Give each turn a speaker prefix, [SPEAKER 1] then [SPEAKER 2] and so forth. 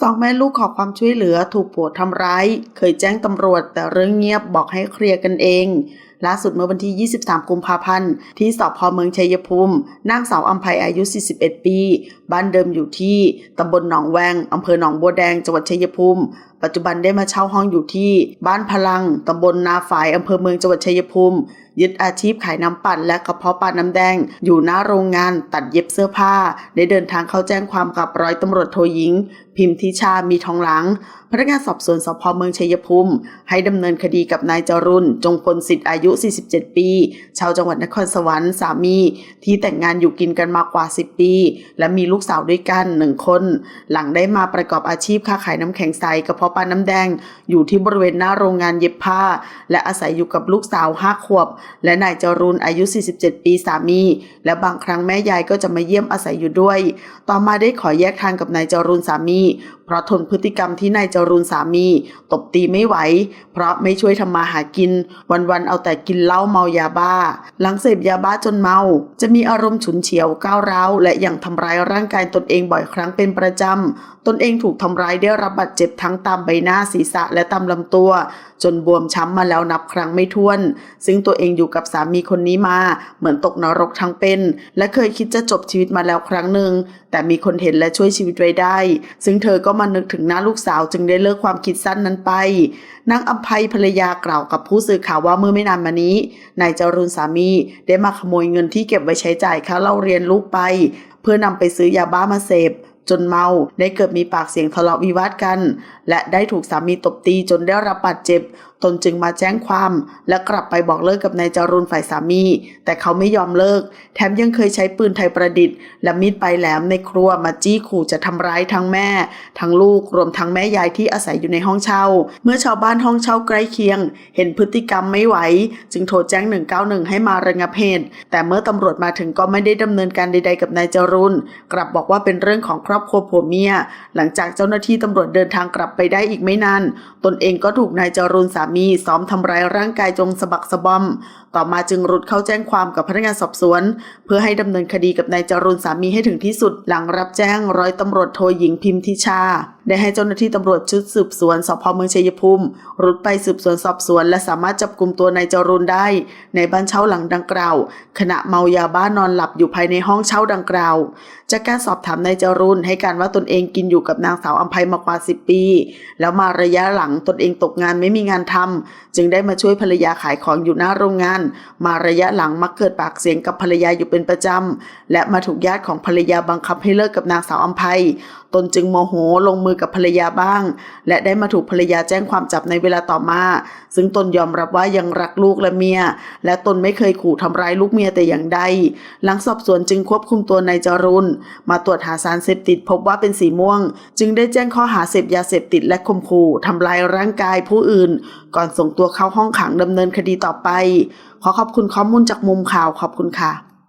[SPEAKER 1] สองแม่ลูกขอความช่วยเหลือถูกผัวทำร้าย เคยแจ้งตำรวจแต่เรื่องเงียบบอกให้เคลียร์กันเอง ล่าสุดเมื่อวันที่ 23 กุมภาพันธ์ ที่สพเมืองชัยภูมินางสาวอัมภัยอายุ 41 ปี บ้านเดิมอยู่ที่ตำบลหนองแวงอำเภอหนองบัวแดงจังหวัดชัยภูมิ ปัจจุบันได้มาเช่าห้องอยู่ที่ บ้านพลังตำบลนาฝายอำเภอเมืองจังหวัดชัยภูมิยึดอาชีพขายน้ำปั่นและกระเพาะปลาน้ำแดง อยู่หน้าโรงงานตัดเย็บเสื้อผ้า ได้เดินทางเข้าแจ้งความกับร้อยตำรวจโทหญิง พิมพ์ทิชามีทองหลัง พนักงานสอบสวนสพเมืองชัยภูมิ ให้ดำเนินคดีกับนายจรุนจงพลสิทธิ์อายุ 47 ปี ชาวจังหวัดนครสวรรค์สามี ที่แต่งงานอยู่กินกันมากว่า 10 ปี และมีลูกสาวด้วยกันหนึ่งคน หลังได้มาประกอบอาชีพค้าขายน้ำแข็งใสกระเพาะปลาน้ำแดง อยู่ที่บริเวณหน้าโรงงานเย็บผ้า และอาศัยอยู่กับลูกสาว5ขวบและนายจรุนอายุ 47 ปีสามี และบางครั้งแม่ยายก็จะมาเยี่ยมอาศัยอยู่ด้วย ต่อมาได้ขอแยกทางกับนายจรุนสามี เพราะทนพฤติกรรมที่นายจรุนสามี ตบตีไม่ไหว เพราะไม่ช่วยทำมาหากิน วันๆเอาแต่กินเหล้าเมายาบ้า หลังเสพยาบ้าจนเมา จะมีอารมณ์ฉุนเฉียวก้าวร้าวและยังทำร้ายร่างกายตนเองบ่อยครั้งเป็นประจำตนเองถูกทำร้ายได้รับบาดเจ็บทั้งตามใบหน้าศีรษะและตามลำตัว จนบวมช้ำมาแล้วนับครั้งไม่ถ้วน ซึ่งตัวเองอยู่กับสามีคนนี้มา เหมือนตกนรกทั้งเป็น และเคยคิดจะจบชีวิตมาแล้วครั้งหนึ่ง แต่มีคนเห็นและช่วยชีวิตไว้ได้ ซึ่งเธอก็มานึกถึงหน้าลูกสาวจึงได้เลิกความคิดสั้นนั้นไป นางอัมภัยภรรยากล่าวกับผู้สื่อข่าวว่าเมื่อไม่นานมานี้ นายจรุนสามีได้มาขโมยเงินที่เก็บไว้ใช้จ่ายค่าเล่าเรียนลูกไป เพื่อนำไปซื้อยาบ้ามาเสพ จนเมาได้เกิดมีปากเสียงทะเลาะวิวาทกัน และได้ถูกสามีตบตีจนได้รับบาดเจ็บ ตนจึงมาแจ้งความ และกลับไปบอกเลิกกับนายจรุนฝ่ายสามี แต่เขาไม่ยอมเลิก แถมยังเคยใช้ปืนไทยประดิษฐ์ และมีดปลายแหลมในครัวมาจี้ขู่จะทำร้ายทั้งแม่ ทั้งลูกรวมทั้งแม่ยายที่อาศัยอยู่ในห้องเช่า เมื่อชาวบ้านห้องเช่าใกล้เคียง เห็นพฤติกรรมไม่ไหว จึงโทรแจ้ง 191 ให้มาระงับเหตุแต่เมื่อตำรวจมาถึงก็ไม่ได้ดำเนินการใด ๆ กับนายจรุนกลับบอกว่าเป็นเรื่องของครอบครัวผัวเมีย หลังจากเจ้าหน้าที่ตำรวจเดินทางกลับไปได้อีกไม่นาน ตนเองก็ถูกนายจรุนสามีซ้อมทำร้ายร่างกายจงสะบักสะบอมต่อมาจึงรุดเข้าแจ้งความกับพนักงานสอบสวน เพื่อให้ดำเนินคดีกับนายจรุนสามีให้ถึงที่สุด หลังรับแจ้งร้อยตำรวจโทหญิงพิมทิชา ได้ให้เจ้าหน้าที่ตำรวจชุดสืบสวนสพเมืองชัยภูมิ รุดไปสืบสวนสอบสวน และสามารถจับกลุ่มตัวนายจรุนได้ ในบ้านเช่าหลังดังกล่าว ขณะเมายาบ้านอนหลับอยู่ภายในห้องเช่าดังกล่าว จากการสอบถามนายจรุนให้การว่าตนเองกินอยู่กับนางสาวอัมภัยมากว่า 10 ปี แล้วมาระยะหลังตนเองตกงานไม่มีงานทำจึงได้มาช่วยภรรยาขายของอยู่หน้าโรงงานานมาระยะหลังมักเกิดปากเสียงกับภรรยาอยู่เป็นประจำ และมาถูกญาติของภรรยาบังคับให้เลิกกับนางสาวอัมภัยตนจึงโมโหลงมือกับภรรยาบ้าง และได้มาถูกภรรยาแจ้งความจับในเวลาต่อมา ซึ่งตนยอมรับว่ายังรักลูกและเมีย และตนไม่เคยขู่ทำร้ายลูกเมียแต่อย่างใด หลังสอบสวนจึงควบคุมตัวนายจรุนมาตรวจหาสารเสพติดพบว่าเป็นสีม่วง จึงได้แจ้งข้อหาเสพยาเสพติดและข่มขู่ทำลายร่างกายผู้อื่น ก่อนส่งตัวเข้าห้องขังดำเนินคดีต่อไป ขอขอบคุณข้อมูลจากมุมข่าวขอบคุณค่ะ